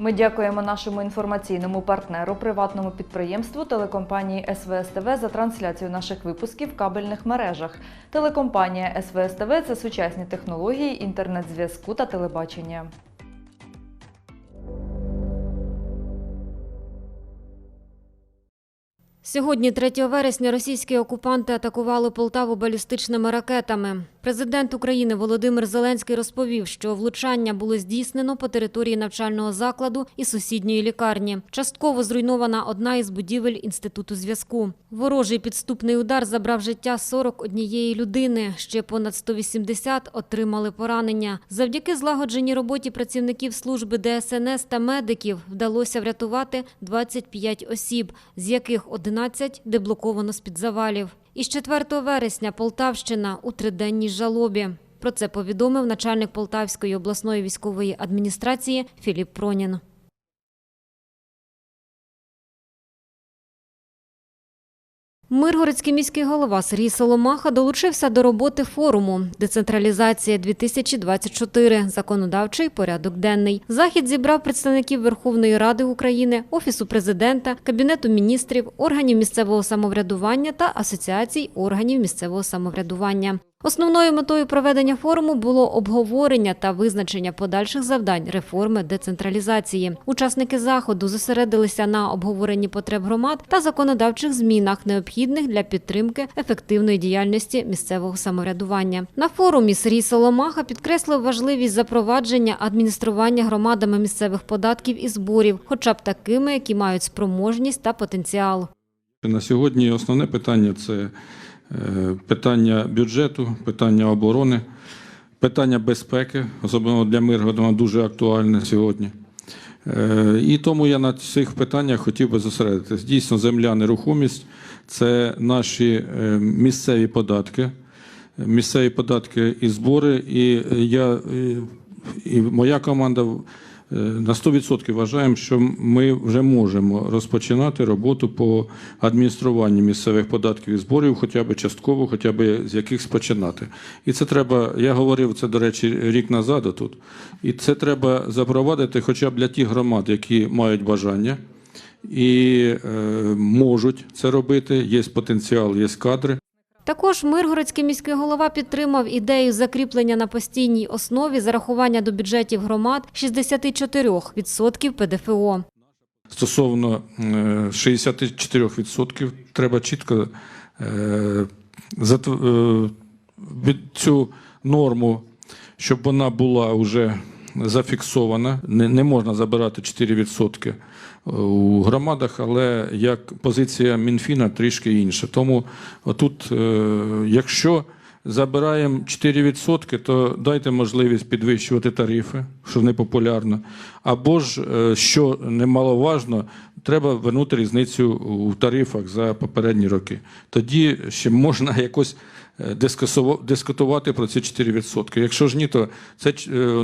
Ми дякуємо нашому інформаційному партнеру, приватному підприємству телекомпанії СВСТВ за трансляцію наших випусків в кабельних мережах. Телекомпанія СВСТВ – це сучасні технології інтернет-зв'язку та телебачення. Сьогодні, 3 вересня, російські окупанти атакували Полтаву балістичними ракетами. Президент України Володимир Зеленський розповів, що влучання було здійснено по території навчального закладу і сусідньої лікарні. Частково зруйнована одна із будівель інституту зв'язку. Ворожий підступний удар забрав життя 41 людини. Ще понад 180 отримали поранення. Завдяки злагодженій роботі працівників служби ДСНС та медиків вдалося врятувати 25 осіб, з яких 11 деблоковано з-під завалів. Із 4 вересня Полтавщина у триденній жалобі. Про це повідомив начальник Полтавської обласної військової адміністрації Філіп Пронін. Миргородський міський голова Сергій Соломаха долучився до роботи форуму Децентралізація 2024 Законодавчий порядок денний. Захід зібрав представників Верховної Ради України, Офісу президента, Кабінету міністрів, органів місцевого самоврядування та асоціацій органів місцевого самоврядування. Основною метою проведення форуму було обговорення та визначення подальших завдань реформи децентралізації. Учасники заходу зосередилися на обговоренні потреб громад та законодавчих змінах, необхідних для підтримки ефективної діяльності місцевого самоврядування. На форумі Сергій Соломаха підкреслив важливість запровадження адміністрування громадами місцевих податків і зборів, хоча б такими, які мають спроможність та потенціал. На сьогодні основне питання це питання бюджету, питання оборони, питання безпеки, особливо для Миргорода, дуже актуальне сьогодні. Е, І тому я на цих питаннях хотів би зосередитись. Дійсно, земля, нерухомість це наші е, місцеві податки, місцеві податки і збори. І я е, і моя команда е, на 100% вважаємо, що ми вже можемо розпочинати роботу по адмініструванню місцевих податків і зборів, хоча б частково, хоча б з якихось починати. І це треба, я говорив це, до речі, рік назад тут. І це треба запровадити хоча б для тих громад, які мають бажання і е, можуть це робити. Є потенціал, є кадри. Також Миргородський міський голова підтримав ідею закріплення на постійній основі зарахування до бюджетів громад 64% ПДФО. Стосовно е, 64% треба чітко е, е, цю норму, щоб вона була вже зафіксована. Не, не можна забирати 4% у громадах, але як позиція Мінфіна трішки інша. Тому тут, е, якщо забираємо 4%, то дайте можливість підвищувати тарифи, що не популярно. Або ж, е, що немаловажно, треба вернути різницю у тарифах за попередні роки. Тоді ще можна якось е, дискутувати про ці 4%. Якщо ж ні, то це е,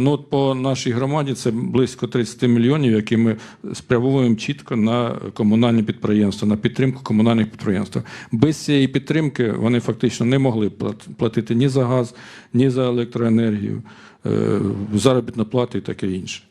ну, по нашій громаді це близько 30 мільйонів, які ми спрямовуємо чітко на комунальні підприємства, на підтримку комунальних підприємств. Без цієї підтримки вони фактично не могли платити ні за газ, ні за електроенергію, е, заробітну плату і таке інше.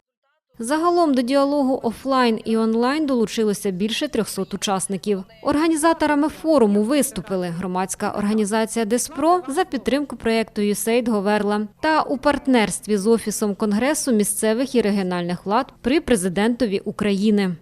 Загалом до діалогу офлайн і онлайн долучилося більше 300 учасників. Організаторами форуму виступили громадська організація Деспро за підтримку проєкту «ЮСЕЙД Говерла та у партнерстві з Офісом Конгресу місцевих і регіональних влад при президентові України.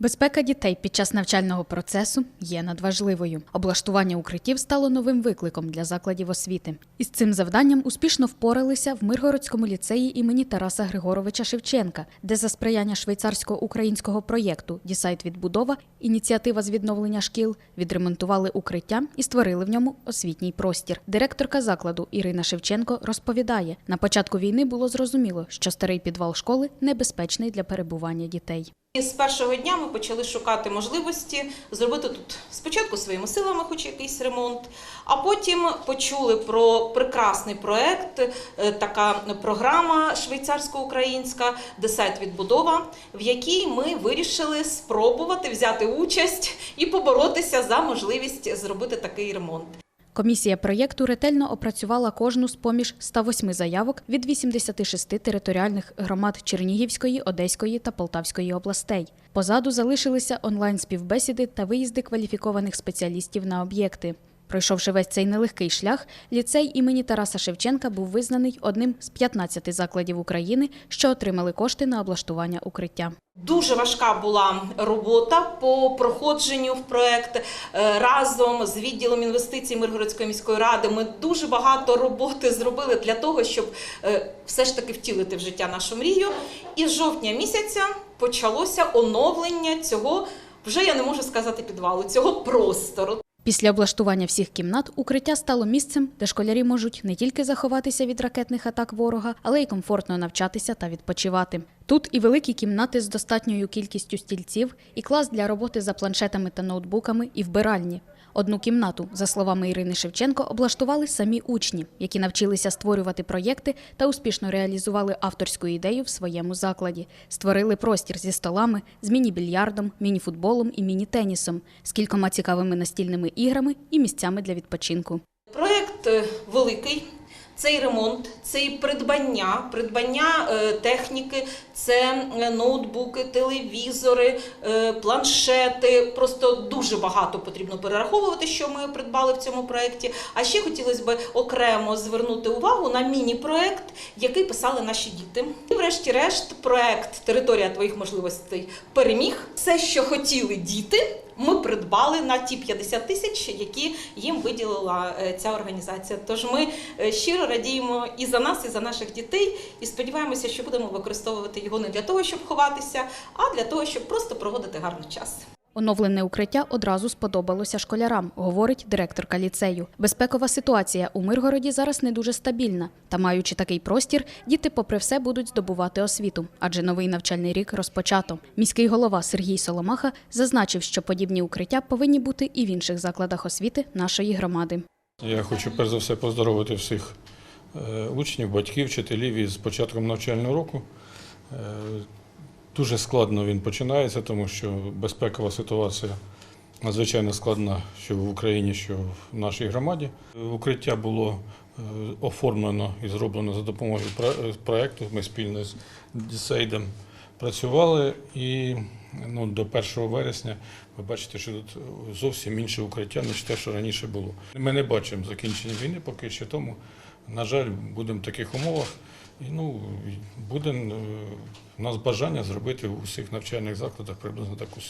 Безпека дітей під час навчального процесу є надважливою. Облаштування укриттів стало новим викликом для закладів освіти. Із цим завданням успішно впоралися в Миргородському ліцеї імені Тараса Григоровича Шевченка, де за сприяння швейцарсько-українського проєкту Дісайт відбудова ініціатива з відновлення шкіл відремонтували укриття і створили в ньому освітній простір. Директорка закладу Ірина Шевченко розповідає: на початку війни було зрозуміло, що старий підвал школи небезпечний для перебування дітей. І з першого дня ми почали шукати можливості зробити тут спочатку своїми силами, хоч якийсь ремонт, а потім почули про прекрасний проект, е, така програма швейцарсько-українська «Десайт відбудова, в якій ми вирішили спробувати взяти участь і поборотися за можливість зробити такий ремонт. Комісія проєкту ретельно опрацювала кожну з поміж 108 заявок від 86 територіальних громад Чернігівської, Одеської та Полтавської областей. Позаду залишилися онлайн-співбесіди та виїзди кваліфікованих спеціалістів на об'єкти. Пройшовши весь цей нелегкий шлях, ліцей імені Тараса Шевченка був визнаний одним з 15 закладів України, що отримали кошти на облаштування укриття. Дуже важка була робота по проходженню в проект Е, разом з відділом інвестицій Миргородської міської ради. Ми дуже багато роботи зробили для того, щоб е, все ж таки втілити в життя нашу мрію. І з жовтня місяця почалося оновлення цього. Вже я не можу сказати підвалу, цього простору. Після облаштування всіх кімнат укриття стало місцем, де школярі можуть не тільки заховатися від ракетних атак ворога, але й комфортно навчатися та відпочивати. Тут і великі кімнати з достатньою кількістю стільців, і клас для роботи за планшетами та ноутбуками, і вбиральні. Одну кімнату, за словами Ірини Шевченко, облаштували самі учні, які навчилися створювати проєкти та успішно реалізували авторську ідею в своєму закладі. Створили простір зі столами, з міні-більярдом, міні-футболом і міні-тенісом, з кількома цікавими настільними іграми і місцями для відпочинку. Проєкт е, великий. Це і ремонт, це і придбання, придбання е, техніки, це е, ноутбуки, телевізори, е, планшети. Просто дуже багато потрібно перераховувати, що ми придбали в цьому проєкті. А ще хотілося б окремо звернути увагу на міні-проєкт, який писали наші діти. І врешті-решт, проєкт Територія твоїх можливостей переміг. Все, що хотіли діти. Ми придбали на ті 50 тисяч, які їм виділила е, ця організація. Тож ми е, щиро радіємо і за нас, і за наших дітей, і сподіваємося, що будемо використовувати його не для того, щоб ховатися, а для того, щоб просто проводити гарний час. Оновлене укриття одразу сподобалося школярам, говорить директорка ліцею. Безпекова ситуація у Миргороді зараз не дуже стабільна. Та маючи такий простір, діти, попри все, будуть здобувати освіту, адже новий навчальний рік розпочато. Міський голова Сергій Соломаха зазначив, що подібні укриття повинні бути і в інших закладах освіти нашої громади. Я хочу перш за все поздоровити всіх е, учнів, батьків, вчителів із початком навчального року. Е, Дуже складно він починається, тому що безпекова ситуація надзвичайно складна що в Україні, що в нашій громаді. Укриття було е, оформлено і зроблено за допомогою пре- проекту. Ми спільно з Дісейдом працювали і ну, до 1 вересня ви бачите, що тут зовсім інше укриття, ніж те, що раніше було. Ми не бачимо закінчення війни поки що, тому, на жаль, будемо в таких умовах. Ну, буде е, у нас бажання зробити в усіх навчальних закладах приблизно таку,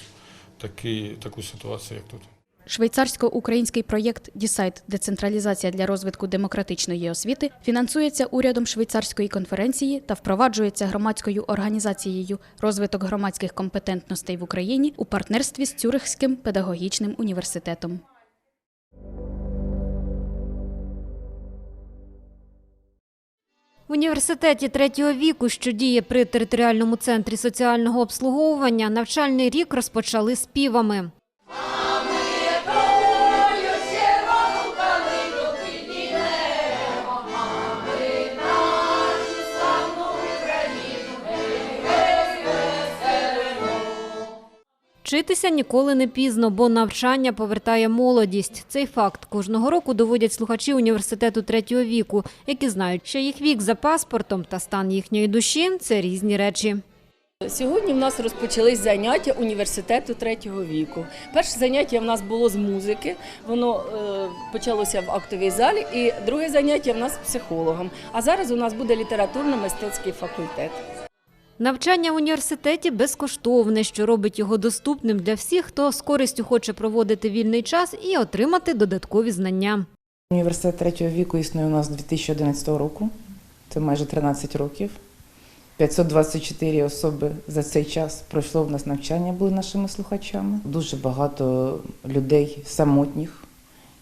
такий, таку ситуацію, як тут. Швейцарсько-український проєкт «Дісайт. Децентралізація для розвитку демократичної освіти фінансується урядом швейцарської конференції та впроваджується громадською організацією розвиток громадських компетентностей в Україні у партнерстві з Цюрихським педагогічним університетом. В університеті третього віку, що діє при територіальному центрі соціального обслуговування, навчальний рік розпочали співами. Вчитися ніколи не пізно, бо навчання повертає молодість. Цей факт кожного року доводять слухачі університету третього віку, які знають, що їх вік за паспортом та стан їхньої душі це різні речі. Сьогодні в нас розпочались заняття університету третього віку. Перше заняття в нас було з музики, воно е, почалося в актовій залі, і друге заняття в нас з психологом. А зараз у нас буде літературно-мистецький факультет. Навчання в університеті безкоштовне, що робить його доступним для всіх, хто з користю хоче проводити вільний час і отримати додаткові знання. Університет третього віку існує у нас з 2011 року. Це майже 13 років. 524 особи за цей час пройшло в нас навчання, були нашими слухачами. Дуже багато людей самотніх,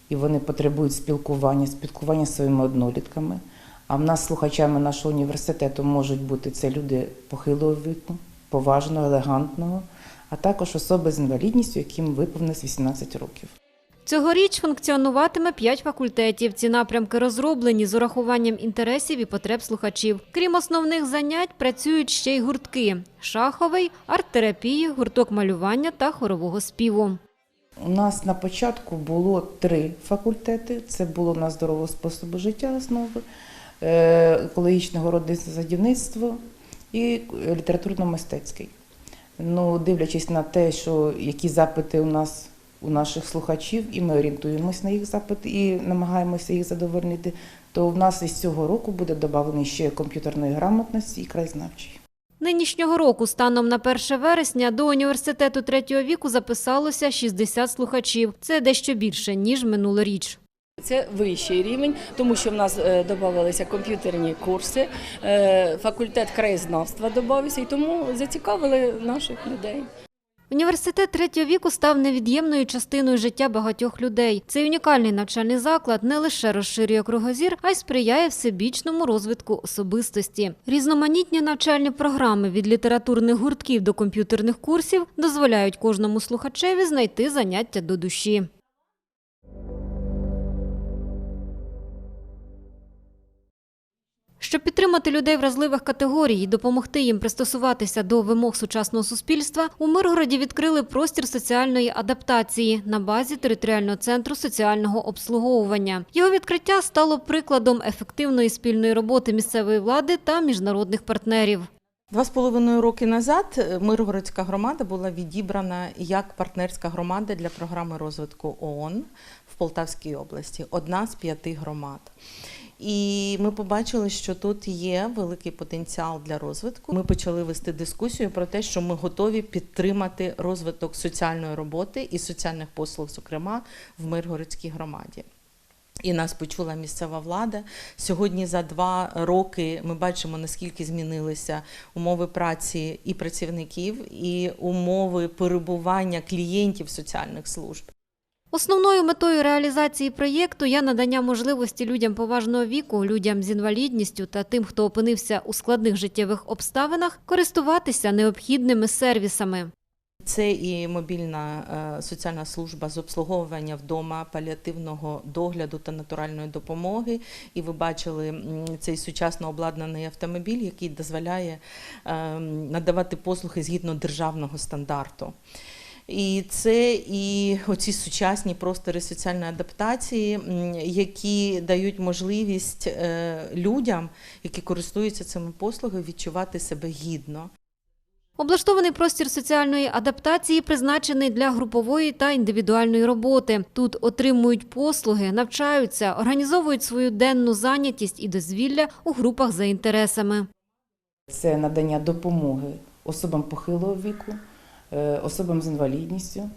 і вони потребують спілкування, спілкування зі своїми однолітками. А в нас слухачами нашого університету можуть бути це люди похилого віку, поважного, елегантного, а також особи з інвалідністю, яким виповнилось 18 років. Цьогоріч функціонуватиме п'ять факультетів. Ці напрямки розроблені з урахуванням інтересів і потреб слухачів. Крім основних занять, працюють ще й гуртки: шаховий, арт-терапії, гурток малювання та хорового співу. У нас на початку було три факультети: це було на здорового способу життя основи, е, екологічне городництво садівництво і літературно-мистецький. Ну, дивлячись на те, що які запити у нас у наших слухачів, і ми орієнтуємось на їх запити і намагаємося їх задовольнити, то в нас із цього року буде додавлений ще комп'ютерної грамотності і краєзнавчий. Нинішнього року, станом на 1 вересня, до університету третього віку записалося 60 слухачів. Це дещо більше, ніж минулоріч. Це вищий рівень, тому що в нас е, додавалися комп'ютерні курси, е, факультет краєзнавства додався, і тому зацікавили наших людей. Університет третього віку став невід'ємною частиною життя багатьох людей. Цей унікальний навчальний заклад не лише розширює кругозір, а й сприяє всебічному розвитку особистості. Різноманітні навчальні програми від літературних гуртків до комп'ютерних курсів дозволяють кожному слухачеві знайти заняття до душі. Щоб підтримати людей вразливих категорій і допомогти їм пристосуватися до вимог сучасного суспільства, у Миргороді відкрили простір соціальної адаптації на базі територіального центру соціального обслуговування. Його відкриття стало прикладом ефективної спільної роботи місцевої влади та міжнародних партнерів. Два з половиною роки назад е, Миргородська громада була відібрана як партнерська громада для програми розвитку ООН в Полтавській області, одна з п'яти громад. І ми побачили, що тут є великий потенціал для розвитку. Ми почали вести дискусію про те, що ми готові підтримати розвиток соціальної роботи і соціальних послуг, зокрема в Миргородській громаді. І нас почула місцева влада. Сьогодні за два роки ми бачимо, наскільки змінилися умови праці і працівників, і умови перебування клієнтів соціальних служб. Основною метою реалізації проєкту є надання можливості людям поважного віку, людям з інвалідністю та тим, хто опинився у складних життєвих обставинах, користуватися необхідними сервісами. Це і мобільна е, соціальна служба з обслуговування вдома, паліативного догляду та натуральної допомоги. І ви бачили цей сучасно обладнаний автомобіль, який дозволяє е, надавати послуги згідно державного стандарту. І це і оці сучасні простори соціальної адаптації, які дають можливість е, людям, які користуються цими послугами, відчувати себе гідно. Облаштований простір соціальної адаптації призначений для групової та індивідуальної роботи. Тут отримують послуги, навчаються, організовують свою денну зайнятість і дозвілля у групах за інтересами. Це надання допомоги особам похилого віку, особам з інвалідністю.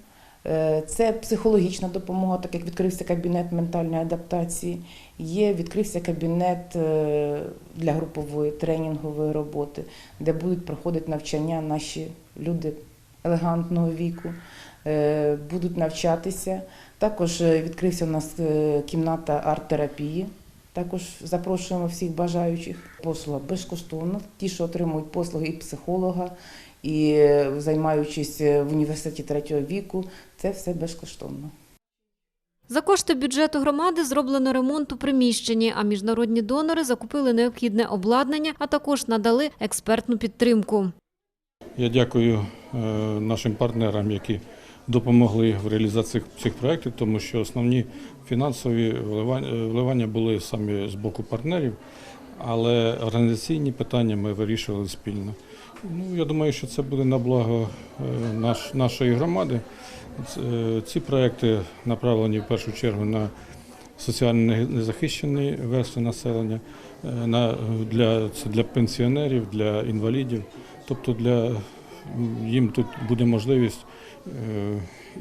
Е, Це психологічна допомога, так як відкрився кабінет ментальної адаптації. Є відкрився кабінет е, для групової тренінгової роботи, де будуть проходити навчання наші люди елегантного віку, е, будуть навчатися. Також е, відкрився у нас е, кімната арт-терапії. Також запрошуємо всіх бажаючих. Послуга безкоштовна. Ті, що отримують послуги і психолога, і займаючись е, в університеті третього віку, це все безкоштовно. За кошти бюджету громади зроблено ремонт у приміщенні, а міжнародні донори закупили необхідне обладнання, а також надали експертну підтримку. Я дякую е, нашим партнерам, які допомогли в реалізації цих проєктів, тому що основні фінансові вливання, вливання були самі з боку партнерів, але організаційні питання ми вирішували спільно. Ну, я думаю, що це буде на благо е, наш, нашої громади. Е, Ці проекти направлені в першу чергу на соціально незахищені верстви населення, е, на, для, це для пенсіонерів, для інвалідів. Тобто для, їм тут буде можливість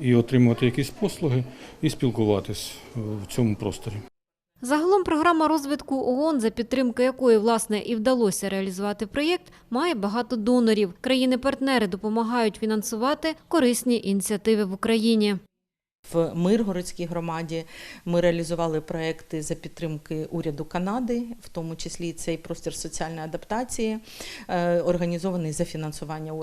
і отримувати якісь послуги, і спілкуватись в цьому просторі. Загалом програма розвитку ООН, за підтримки якої власне і вдалося реалізувати проєкт, має багато донорів. Країни-партнери допомагають фінансувати корисні ініціативи в Україні. В Миргородській громаді ми реалізували проекти за підтримки уряду Канади, в тому числі цей простір соціальної адаптації, е, організований за фінансування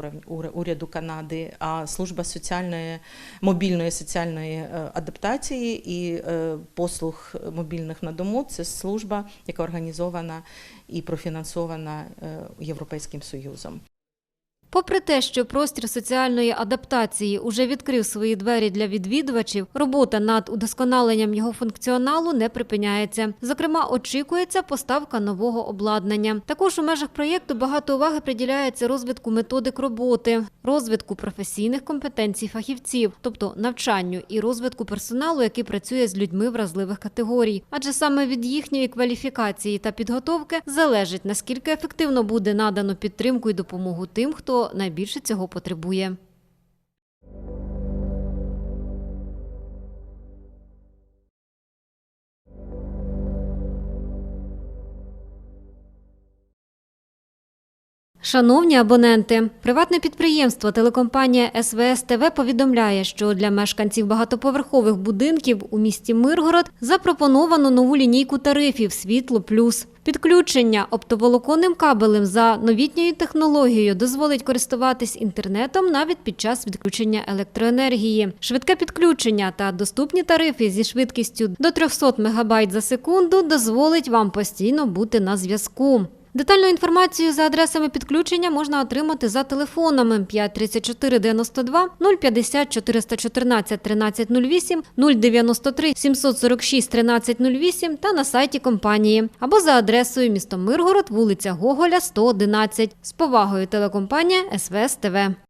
уряду Канади. А служба соціальної мобільної соціальної е, адаптації і е, послуг мобільних на дому це служба, яка організована і профінансована Європейським Союзом. Попри те, що простір соціальної адаптації уже відкрив свої двері для відвідувачів, робота над удосконаленням його функціоналу не припиняється. Зокрема, очікується поставка нового обладнання. Також у межах проєкту багато уваги приділяється розвитку методик роботи, розвитку професійних компетенцій фахівців, тобто навчанню і розвитку персоналу, який працює з людьми вразливих категорій. Адже саме від їхньої кваліфікації та підготовки залежить наскільки ефективно буде надано підтримку і допомогу тим, хто найбільше цього потребує. Шановні абоненти, приватне підприємство телекомпанія СВС ТВ повідомляє, що для мешканців багатоповерхових будинків у місті Миргород запропоновано нову лінійку тарифів Світло Плюс. Підключення оптоволоконним кабелем за новітньою технологією дозволить користуватись інтернетом навіть під час відключення електроенергії. Швидке підключення та доступні тарифи зі швидкістю до 300 МБ за секунду дозволить вам постійно бути на зв'язку. Детальну інформацію за адресами підключення можна отримати за телефонами 534 92 050 414 1308, 093 746 1308 та на сайті компанії або за адресою місто Миргород, вулиця Гоголя, 111. З повагою телекомпанія СВС ТВ.